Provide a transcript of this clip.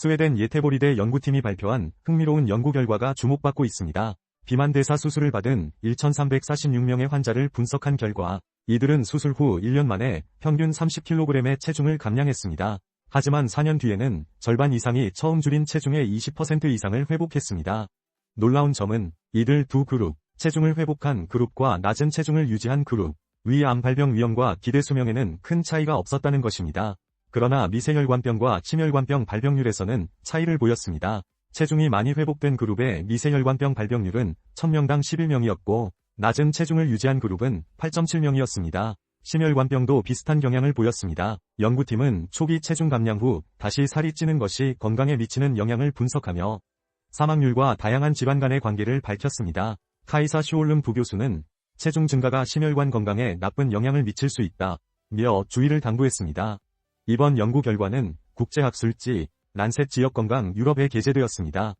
스웨덴 예테보리대 연구팀이 발표한 흥미로운 연구 결과가 주목받고 있습니다. 비만 대사 수술을 받은 1,346명의 환자를 분석한 결과 이들은 수술 후 1년 만에 평균 30kg의 체중을 감량했습니다. 하지만 4년 뒤에는 절반 이상이 처음 줄인 체중의 20% 이상을 회복했습니다. 놀라운 점은 이들 두 그룹, 체중을 회복한 그룹과 낮은 체중을 유지한 그룹, 위암 발병 위험과 기대 수명에는 큰 차이가 없었다는 것입니다. 그러나 미세혈관병과 심혈관병 발병률에서는 차이를 보였습니다. 체중이 많이 회복된 그룹의 미세혈관병 발병률은 1000명당 11명이었고 낮은 체중을 유지한 그룹은 8.7명이었습니다. 심혈관병도 비슷한 경향을 보였습니다. 연구팀은 초기 체중 감량 후 다시 살이 찌는 것이 건강에 미치는 영향을 분석하며 사망률과 다양한 질환 간의 관계를 밝혔습니다. 카이사 슈올름 부교수는 체중 증가가 심혈관 건강에 나쁜 영향을 미칠 수 있다. 며 주의를 당부했습니다. 이번 연구 결과는 국제학술지 란셋 지역건강 유럽에 게재되었습니다.